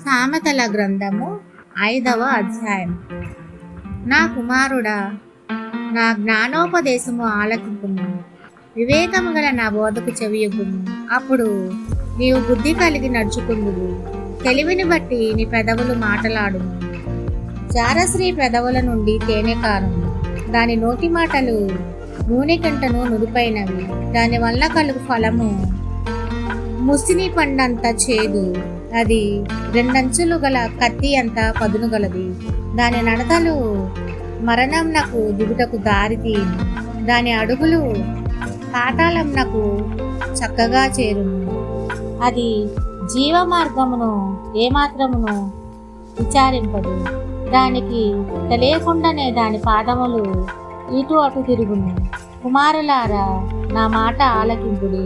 సామెతల గ్రంథము ఐదవ అధ్యాయం. నా కుమారుడా నా జ్ఞానోపదేశము ఆలకింపుము. వివేకము గల నా బోధకు చెవియొగ్గుము. అప్పుడు నీవు బుద్ధి కలిగి నడుచుకుందువు. తెలివిని బట్టి నీ పెదవులు మాటలాడుము. చారశ్రీ పెదవుల నుండి తేనె కారుము. దాని నోటి మాటలు నూనె కంటను నుడిపైనవి దాని వల్ల కలుగు ఫలము ముసిని పండంత చేదు. అది రెండంచులు గల కత్తి అంత పదునుగలది దాని నడతలు మరణంనకు దిగుటకు దారితి దాని అడుగులు పాతాళంనకు చక్కగా చేరును. అది జీవ మార్గమును ఏమాత్రమును విచారింపదు. దానికి తెలియకుండానే దాని పాదములు ఇటు అటు తిరుగును. కుమారులారా నా మాట ఆలకింపుడి.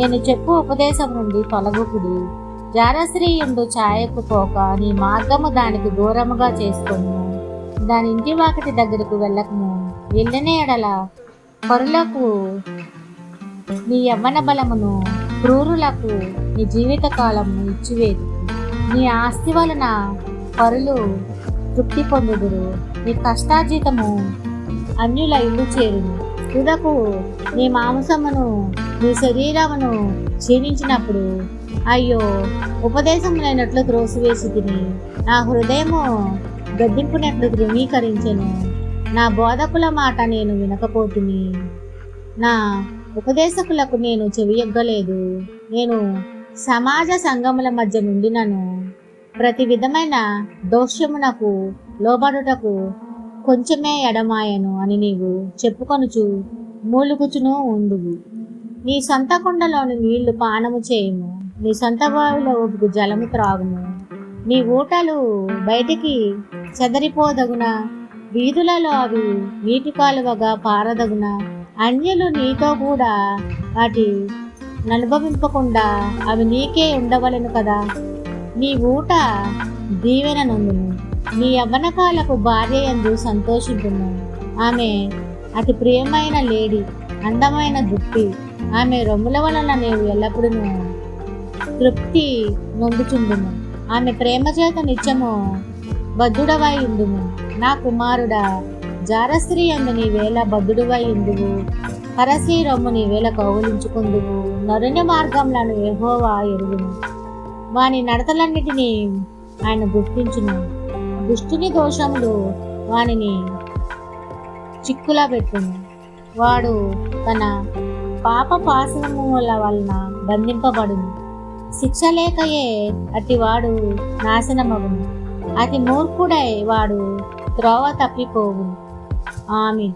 నేను చెప్పు ఉపదేశం నుండి తొలగుకుడి. జారశ్రీయుండు ఛాయకు పోక నీ మార్గము దానికి దూరముగా చేసుకొను. దాని ఇంటి వాకిటి దగ్గరకు వెళ్ళకము. వెళ్ళిన ఎడల పరులకు నీ యవ్వన బలమును క్రూరులకు నీ జీవిత కాలమును ఇచ్చివేదు. నీ ఆస్తి వలన పరులు తృప్తి పొందుదురు. నీ కష్టార్జితము అన్యుల ఇల్లు చేరును. తుదకు నీ మాంసమును నీ శరీరమును క్షీణించినప్పుడు అయ్యో ఉపదేశములైనట్లు త్రోసివేసి తిని నా హృదయము గద్దింపునట్లు ధృవీకరించెను. నా బోధకుల మాట నేను వినకపోతుని. నా ఉపదేశకులకు నేను చెవియొగ్గలేదు నేను సమాజ సంఘముల మధ్య నుండినను. ప్రతి విధమైన దోష్యమునకు లోబడుటకు కొంచెమే ఎడమాయను అని నీవు చెప్పుకొనుచు మూలుగుచును ఉండువు నీ సొంత కుండలోని నీళ్ళు పానము చేయము. నీ సొంత బావిలో ఒప్పుకు జలము త్రాగుము. నీ ఊటలు బయటికి చెదరిపోదగున. వీధులలో అవి నీటి కాలువగా పారదగున. అన్యులు నీతో కూడా వాటి అనుభవింపకుండా అవి నీకే ఉండవలెను కదా. నీ ఊట దీవెన నొందును నీ యవ్వనకాలపు భార్య ఎందు సంతోషించును ఆమె అతి ప్రియమైన లేడీ అందమైన దుప్పి. ఆమె రొమ్ముల వలన నీవు ఎల్లప్పుడూ తృప్తి నొందుచుండును ఆమె ప్రేమ చేత నిత్యము బద్ధుడవై ఉండుము. నా కుమారుడా జారస్త్రీ అందు నీ వేళ బద్ధుడువై ఉండువు పరసీ రొమ్ము నీ వేళ కౌగులించుకుందువు నరుని మార్గంలను ఎహోవా ఎరుగును. వాని నడతలన్నిటినీ ఆయన గుర్తించును. దుష్టుని దోషములు వానిని చిక్కులా పెట్టును వాడు తన పాప పాశనముల వలన బంధింపబడును. శిక్ష లేకయే అటివాడు నాశనమగును. అతి మూర్ఖుడై వాడు త్రోవ తప్పిపోవును. ఆమె